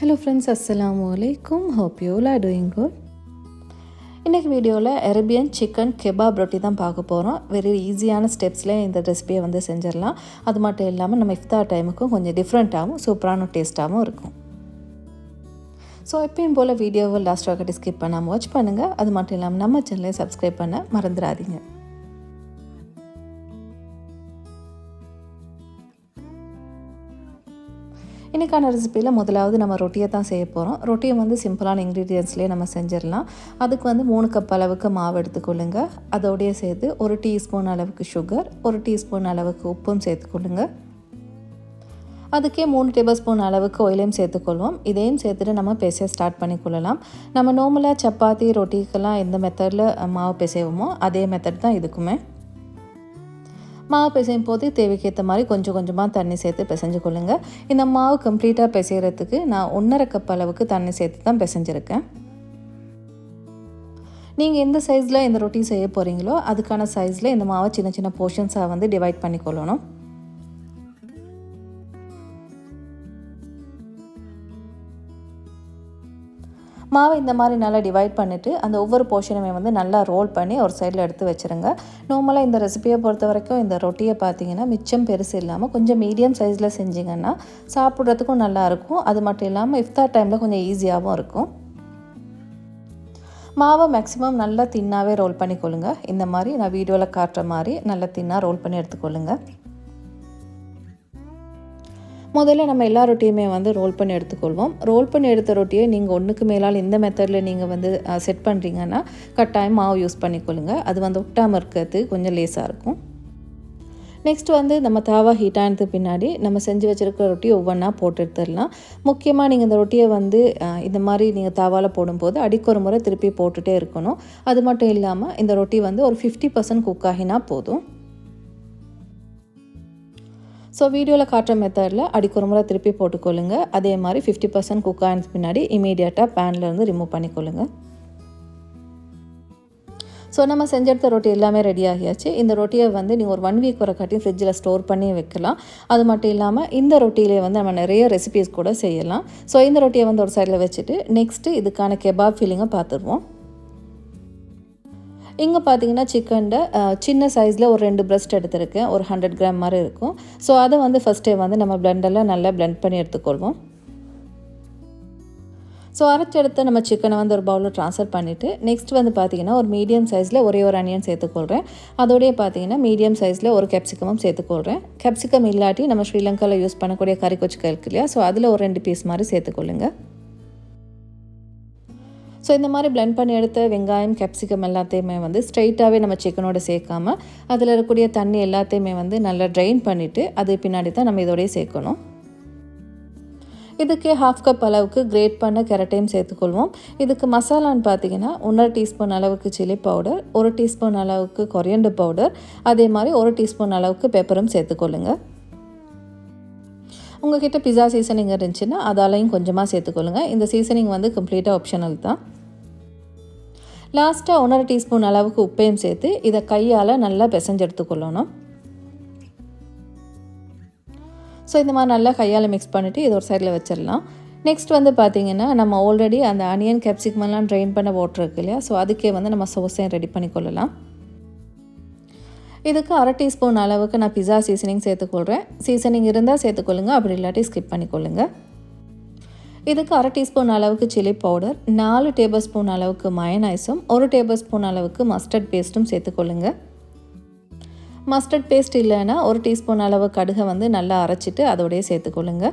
Hello friends அஸ்ஸலாமு வலைக்கும் hope யூலா doing good இன்றைக்கி வீடியோவில் அரேபியன் சிக்கன் கெபாப் ரொட்டி தான் பார்க்க போகிறோம் வெரி ஈஸியான ஸ்டெப்ஸில் இந்த ரெசிபியை வந்து செஞ்சிடலாம். அது மட்டும் இல்லாமல் நம்ம இஃப்தார் டைமுக்கும் கொஞ்சம் டிஃப்ரெண்ட்டாகவும் சூப்பரான டேஸ்ட்டாகவும் இருக்கும். ஸோ எப்பயும் போல் வீடியோவை லாஸ்ட் வக்கட்டி ஸ்கிப் பண்ணாமல் வாட்ச் பண்ணுங்கள் அது மட்டும் இல்லாமல் நம்ம சேனலை சப்ஸ்கிரைப் பண்ண மறந்துடாதீங்க. இன்றைக்கான ரெசிப்பியில் முதலாவது நம்ம ரொட்டியை தான் செய்ய போகிறோம் ரொட்டியை வந்து சிம்பிளான இன்க்ரீடியன்ஸ்லேயே நம்ம செஞ்சிடலாம். அதுக்கு வந்து மூணு கப் அளவுக்கு மாவு எடுத்துக்கொள்ளுங்க. அதோடய சேர்த்து ஒரு டீஸ்பூன் அளவுக்கு சுகர் ஒரு டீஸ்பூன் அளவுக்கு உப்பும் சேர்த்துக்கொள்ளுங்க. அதுக்கே மூணு டேபிள் ஸ்பூன் அளவுக்கு ஒயிலையும் சேர்த்துக்கொள்வோம். இதையும் சேர்த்துட்டு நம்ம பிசைய ஸ்டார்ட் பண்ணிக்கொள்ளலாம் நம்ம நார்மலாக சப்பாத்தி ரொட்டிக்கெல்லாம் எந்த மெத்தடில் மாவு பிசைவோமோ அதே மெத்தட் தான் இதுக்குமே. மாவு பிசையும் போது தேவைக்கேற்ற மாதிரி கொஞ்சம் கொஞ்சமாக தண்ணி சேர்த்து பிசைஞ்சு கொள்ளுங்கள் இந்த மாவு கம்ப்ளீட்டாக பிசைகிறதுக்கு நான் ஒன்றரை கப் அளவுக்கு தண்ணி சேர்த்து தான் பிசைஞ்சிருக்கேன். நீங்கள் எந்த சைஸில் இந்த ரொட்டி செய்ய போகிறீங்களோ அதுக்கான சைஸில் இந்த மாவை சின்ன சின்ன போர்ஷன்ஸாக வந்து டிவைட் பண்ணிக்கொள்ளணும் மாவை இந்த மாதிரி நல்லா டிவைட் பண்ணிவிட்டு அந்த ஒவ்வொரு போர்ஷனுமே வந்து நல்லா ரோல் பண்ணி ஒரு சைடில் எடுத்து வச்சுருங்க. நார்மலாக இந்த ரெசிபியை பொறுத்த வரைக்கும் இந்த ரொட்டியை பார்த்தீங்கன்னா மிச்சம் பெருசு இல்லாமல் கொஞ்சம் மீடியம் சைஸில் செஞ்சிங்கன்னா சாப்பிட்றதுக்கும் நல்லாயிருக்கும் அது மட்டும் இல்லாமல் இஃப்தார் டைமில் கொஞ்சம் ஈஸியாகவும் இருக்கும். மாவை மேக்ஸிமம் நல்லா தின்னாவே ரோல் பண்ணிக்கொள்ளுங்க. இந்த மாதிரி நான் வீடியோவில் காட்டுற மாதிரி நல்லா தின்னாக ரோல் பண்ணி எடுத்துக்கொள்ளுங்கள் முதல்ல நம்ம எல்லா ரொட்டியுமே வந்து ரோல் பண்ணி எடுத்துக்கொள்வோம். ரோல் பண்ணி எடுத்த ரொட்டியை நீங்கள் ஒன்றுக்கு மேலால் இந்த மெத்தடில் நீங்கள் வந்து செட் பண்ணுறீங்கன்னா கட்டாயம் மாவு யூஸ் பண்ணிக்கொள்ளுங்க. அது வந்து ஒட்டாமல் இருக்கிறது கொஞ்சம் லேஸாக இருக்கும். நெக்ஸ்ட் வந்து நம்ம தாவா ஹீட் ஆனது பின்னாடி நம்ம செஞ்சு வச்சுருக்க ரொட்டி ஒவ்வொன்றா போட்டு எடுத்துடலாம். முக்கியமாக நீங்கள் இந்த ரொட்டியை வந்து இந்த மாதிரி நீங்கள் தாவாவில் போடும்போது அடிக்கொரு ஒரு முறை திருப்பி போட்டுகிட்டே இருக்கணும். அது மட்டும் இல்லாமல் இந்த ரொட்டி வந்து ஒரு ஃபிஃப்டி பர்சன்ட் குக் ஆகினா போதும். ஸோ வீடியோவில் காட்டுற மெத்தடில் அடிக்கு ஒரு முறை திருப்பி போட்டுக்கொள்ளுங்க. அதே மாதிரி ஃபிஃப்டி பர்சன்ட் குக் ஆனதுக்கு பின்னாடி இமீடியட்டாக பேன்லேருந்து ரிமூவ் பண்ணிக்கொள்ளுங்க. ஸோ நம்ம செஞ்செடுத்த ரொட்டி எல்லாமே ரெடி ஆகியாச்சு. இந்த ரொட்டியை வந்து நீங்கள் ஒரு ஒன் வீக் வரை காட்டி ஃப்ரிட்ஜில் ஸ்டோர் பண்ணி வைக்கலாம். அது மட்டும் இல்லாமல் இந்த ரொட்டியிலே வந்து நம்ம நிறைய ரெசிபீஸ் கூட செய்யலாம். ஸோ இந்த ரொட்டியை வந்து ஒரு சைடில் வச்சுட்டு நெக்ஸ்ட்டு இதுக்கான கெபாப் ஃபீலிங்கை பார்த்துருவோம். இங்கே பார்த்தீங்கன்னா சிக்கனில் சின்ன சைஸில் ஒரு ரெண்டு பிரஸ்ட் எடுத்திருக்கேன். ஒரு ஹண்ட்ரட் கிராம் மாதிரி இருக்கும். ஸோ அதை வந்து ஃபஸ்ட்டே வந்து நம்ம பிளெண்டெல்லாம் நல்லா பிளெண்ட் பண்ணி எடுத்துக்கொள்வோம். ஸோ அரைச்செடுத்த நம்ம சிக்கனை வந்து ஒரு பவுலில் ட்ரான்ஸ்ஃபர் பண்ணிவிட்டு நெக்ஸ்ட் வந்து பார்த்திங்கன்னா ஒரு மீடியம் சைஸில் ஒரே ஒரு அனியன் சேர்த்துக்கொள்கிறேன் அதோடய பார்த்தீங்கன்னா மீடியம் சைஸில் ஒரு கேப்சிகமும் சேர்த்துக்கொள்கிறேன் கேப்சிகம் இல்லாட்டி நம்ம ஸ்ரீலங்காவில் யூஸ் பண்ணக்கூடிய கறி கொச்சிக்கா இருக்கு இல்லையா? ஸோ அதில் ஒரு ரெண்டு பீஸ் மாதிரி சேர்த்துக்கொள்ளுங்கள் ஸோ இந்த மாதிரி பிளெண்ட் பண்ணி எடுத்த வெங்காயம் கேப்சிகம் எல்லாத்தையுமே வந்து ஸ்ட்ரைட்டாகவே நம்ம சிக்கனோட சேர்க்காம அதில் இருக்கக்கூடிய தண்ணி எல்லாத்தையுமே வந்து நல்லா ட்ரைன் பண்ணிவிட்டு அது பின்னாடி தான் நம்ம இதோடய சேர்க்கணும். இதுக்கு ஹாஃப் கப் அளவுக்கு கிரேட் பண்ண கெரட்டையும் சேர்த்துக்கொள்வோம். இதுக்கு மசாலான்னு பார்த்தீங்கன்னா ஒன்றரை டீஸ்பூன் அளவுக்கு சில்லி பவுடர் ஒரு டீஸ்பூன் அளவுக்கு கொரியண்டர் பவுடர் அதே மாதிரி ஒரு டீஸ்பூன் அளவுக்கு பெப்பரும் சேர்த்துக்கொள்ளுங்கள் உங்ககிட்ட பிஸா சீசனிங் இருந்துச்சுன்னா அதாலையும் கொஞ்சமாக சேர்த்துக்கொள்ளுங்க. இந்த சீசனிங் வந்து கம்ப்ளீட்டாக ஆப்ஷனல் தான். லாஸ்ட்டாக ஒன்றரை டீஸ்பூன் அளவுக்கு உப்பையும் சேர்த்து இதை கையால் நல்லா பிசைஞ்சு எடுத்துக்கொள்ளணும் ஸோ இந்த மாதிரி நல்லா கையால் மிக்ஸ் பண்ணிவிட்டு இதை ஒரு சைடில் வச்சிடலாம். நெக்ஸ்ட் வந்து பார்த்திங்கன்னா நம்ம ஆல்ரெடி அந்த அனியன் கேப்சிகமெல்லாம் ட்ரைன் பண்ண வாட்டர் இருக்கு இல்லையா? ஸோ அதுக்கே வந்து நம்ம சோஸையும் ரெடி பண்ணிக்கொள்ளலாம் இதுக்கு அரை டீஸ்பூன் அளவுக்கு நான் பிஸா சீசனிங் சேர்த்துக்கொள்கிறேன் சீசனிங் இருந்தால் சேர்த்துக்கொள்ளுங்க அப்படி இல்லாட்டி ஸ்கிப் பண்ணிக்கொள்ளுங்கள் இதுக்கு அரை டீஸ்பூன் அளவுக்கு சில்லி பவுடர் நாலு டேபிள் ஸ்பூன் அளவுக்கு மயனைஸும் ஒரு டேபிள் ஸ்பூன் அளவுக்கு மஸ்டர்ட் பேஸ்ட்டும் சேர்த்துக்கொள்ளுங்க. மஸ்டர்ட் பேஸ்ட் இல்லைன்னா ஒரு டீஸ்பூன் அளவு கடுகை வந்து நல்லா அரைச்சிட்டு அதோடய சேர்த்துக்கொள்ளுங்க.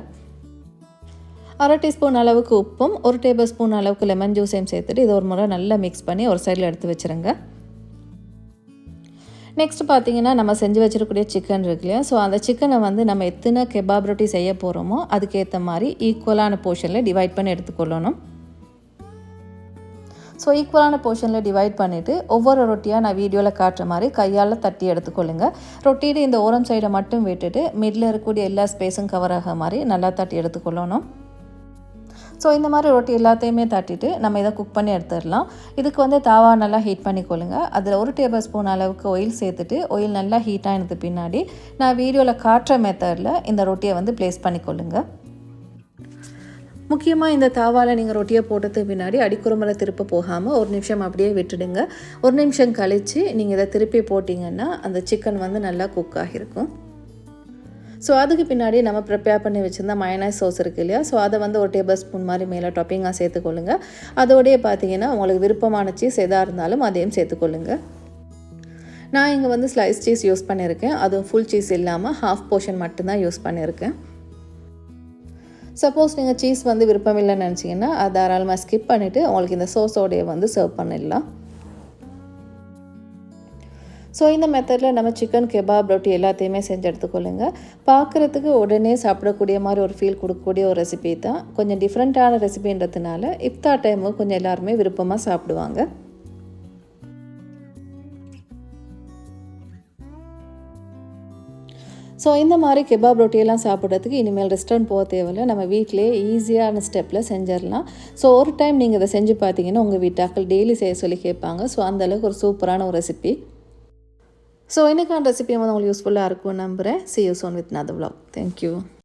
அரை டீஸ்பூன் அளவுக்கு உப்பும் ஒரு டேபிள் ஸ்பூன் அளவுக்கு லெமன் ஜூஸையும் சேர்த்துட்டு இதை ஒரு முறை நல்லா மிக்ஸ் பண்ணி ஒரு சைடில் எடுத்து வச்சுருங்க. நெக்ஸ்ட் பார்த்தீங்கன்னா நம்ம செஞ்சு வச்சிருக்கக்கூடிய சிக்கன் இருக்கு இல்லையா? ஸோ அந்த சிக்கனை வந்து நம்ம எத்தனை கெபாப் ரொட்டி செய்ய போகிறோமோ அதுக்கேற்ற மாதிரி ஈக்குவலான போர்ஷனில் டிவைட் பண்ணி எடுத்துக்கொள்ளணும். ஸோ ஈக்குவலான போர்ஷனில் டிவைட் பண்ணிவிட்டு ஒவ்வொரு ரொட்டியாக நான் வீடியோவில் காட்டுற மாதிரி கையால் தட்டி எடுத்துக்கொள்ளுங்கள் ரொட்டியில் இந்த ஓரம் சைடை மட்டும் விட்டுட்டு மிடில் இருக்கக்கூடிய எல்லா ஸ்பேஸும் கவர் ஆக மாதிரி நல்லா தட்டி எடுத்துக்கொள்ளணும். ஸோ இந்த மாதிரி ரொட்டி எல்லாத்தையுமே தட்டிட்டு நம்ம இதை குக் பண்ணி எடுத்துடலாம். இதுக்கு வந்து தாவா நல்லா ஹீட் பண்ணிக்கொள்ளுங்க. அதில் ஒரு டேபிள் ஸ்பூன் அளவுக்கு ஆயில் சேர்த்துட்டு ஆயில் நல்லா ஹீட் ஆனது பின்னாடி நான் வீடியோவில் காட்டுற மெத்தடில் இந்த ரொட்டியை வந்து ப்ளேஸ் பண்ணிக்கொள்ளுங்க. முக்கியமாக இந்த தாவாவில் நீங்கள் ரொட்டியை போட்டதுக்கு பின்னாடி அடிக்குறுமலை திருப்ப போகாமல் ஒரு நிமிஷம் அப்படியே விட்டுடுங்க. ஒரு நிமிஷம் கழித்து நீங்கள் இதை திருப்பி போட்டிங்கன்னா அந்த சிக்கன் வந்து நல்லா குக் ஆகியிருக்கும். ஸோ அதுக்கு பின்னாடி நம்ம ப்ரிப்பேர் பண்ணி வச்சுருந்த மயனைஸ் சோஸ் இருக்குது இல்லையா? ஸோ அதை வந்து ஒரு டேபிள் ஸ்பூன் மாதிரி மேலே டாப்பிங்காக சேர்த்துக்கொள்ளுங்க. அதோடய பார்த்தீங்கன்னா உங்களுக்கு விருப்பமான சீஸ் எதாக இருந்தாலும் அதையும் சேர்த்துக்கொள்ளுங்க. நான் இங்கே வந்து ஸ்லைஸ் சீஸ் யூஸ் பண்ணியிருக்கேன். அதுவும் ஃபுல் சீஸ் இல்லாமல் ஹாஃப் போர்ஷன் மட்டும்தான் யூஸ் பண்ணியிருக்கேன். சப்போஸ் நீங்கள் சீஸ் வந்து விருப்பம் இல்லைன்னு நினச்சிங்கன்னா அதை தாராளமாக ஸ்கிப் பண்ணிவிட்டு உங்களுக்கு இந்த சோஸோடைய வந்து சர்வ் பண்ணிடலாம். ஸோ இந்த மெத்தடில் நம்ம சிக்கன் கெபாப் ரொட்டி எல்லாத்தையுமே செஞ்சு எடுத்துக்கொள்ளுங்க. பார்க்குறதுக்கு உடனே சாப்பிடக்கூடிய மாதிரி ஒரு ஃபீல் கொடுக்கக்கூடிய ஒரு ரெசிபி தான். கொஞ்சம் டிஃப்ரெண்ட்டான ரெசிபின்றதுனால இஃப்தா டைமு கொஞ்சம் எல்லாருமே விருப்பமாக சாப்பிடுவாங்க. ஸோ இந்த மாதிரி கெபாப் ரொட்டியெல்லாம் சாப்பிட்றதுக்கு இனிமேல் ரெஸ்டாரண்ட் போக தேவையில்லை. நம்ம வீட்டிலே ஈஸியான ஸ்டெப்பில் செஞ்சிடலாம். ஸோ ஒரு டைம் நீங்கள் இதை செஞ்சு பார்த்தீங்கன்னா உங்கள் வீட்டாக்கள் டெய்லி செய்ய சொல்லி கேட்பாங்க. ஸோ அந்தளவுக்கு ஒரு சூப்பரான ஒரு ரெசிபி ஸோ எனக்கான ரெசிபி வந்து உங்களுக்கு யூஸ்ஃபுல்லாக இருக்கும் நம்புகிறேன் see you soon with another vlog. Thank you